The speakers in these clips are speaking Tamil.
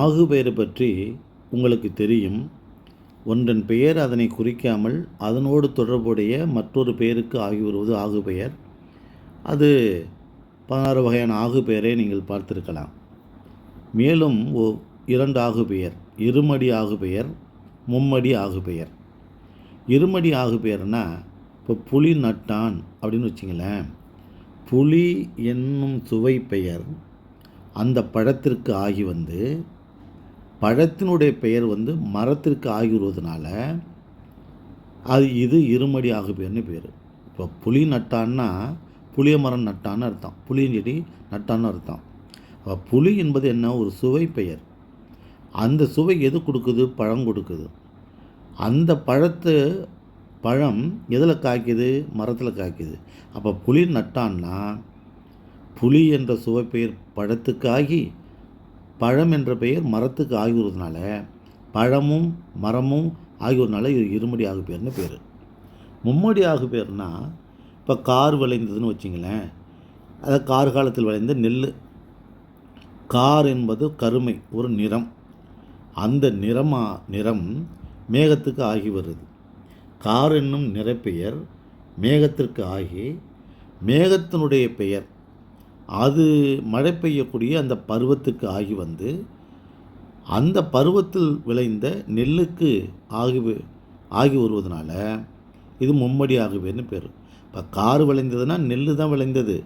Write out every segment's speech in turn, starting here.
ஆகு பெயரை பற்றி உங்களுக்கு தெரியும். ஒன்றன் பெயர் அதனை குறிக்காமல் அதனோடு தொடர்புடைய மற்றொரு பெயருக்கு ஆகி வருவது ஆகு பெயர் அது பதினாறு வகையான ஆகு பெயரை நீங்கள் பார்த்திருக்கலாம். மேலும் ஓ இரண்டு ஆகு பெயர் இருமடி ஆகு பெயர் மும்மடி ஆகு பெயர் இருமடி ஆகு பெயர்னா இப்போ புலி நட்டான் அப்படின்னு வச்சிங்களேன். புலி என்னும் சுவை பெயர் அந்த பழத்திற்கு ஆகி வந்து பழத்தினுடைய பெயர் வந்து மரத்திற்கு ஆகி அது இது இருமடி ஆகுபேர்னு பேர். இப்போ புளி நட்டான்னா புளிய மரம் நட்டான்னு அர்த்தம். புளியின் செடி நட்டான்னு அர்த்தம். அப்போ புளி என்பது என்ன? ஒரு சுவை பெயர். அந்த சுவை எது கொடுக்குது? பழம் கொடுக்குது. அந்த பழத்து பழம் எதில் காய்க்குது? மரத்தில் காய்க்குது. அப்போ புளி நட்டான்னா புளி என்ற சுவை பெயர் பழத்துக்காகி பழம் என்ற பெயர் மரத்துக்கு ஆகிவிடுறதுனால பழமும் மரமும் ஆகியோர்னால இது இருமடி ஆகு பேர்னு பேர். மும்மடி ஆகு பேர்னா இப்போ கார் விளைந்ததுன்னு வச்சிங்களேன் அது கார் காலத்தில் விளைந்த நெல் கார் என்பது கருமை ஒரு நிறம். அந்த நிறமா நிறம் மேகத்துக்கு ஆகி வருது. கார் என்னும் நிறப்பெயர் மேகத்திற்கு ஆகி மேகத்தினுடைய பெயர் அது மழை பெய்யக்கூடிய அந்த பருவத்துக்கு ஆகி வந்து அந்த பருவத்தில் விளைந்த நெல்லுக்கு ஆகி ஆகி வருவதனால இது மும்மடி ஆகுவேன்னு பேர். இப்போ கார் விளைந்ததுன்னா நெல் தான் விளைந்தது.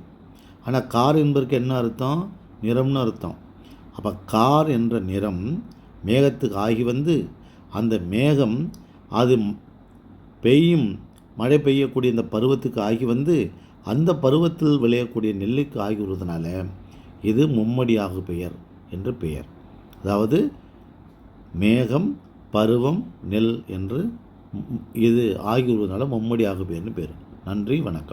ஆனால் கார் என்பதற்கு என்ன அர்த்தம்? நிறம்னு அர்த்தம். அப்போ கார் என்ற நிறம் மேகத்துக்கு ஆகி வந்து அந்த மேகம் அது பெய்யும் மழை பெய்யக்கூடிய இந்த பருவத்துக்கு ஆகி வந்து அந்த பருவத்தில் விளையக்கூடிய நெல்லுக்கு ஆகி இது மும்மடி பெயர் என்று பெயர். அதாவது மேகம் பருவம் நெல் என்று இது ஆகிவிடுவதனால மும்மடியாக பெயர்னு பேர். நன்றி வணக்கம்.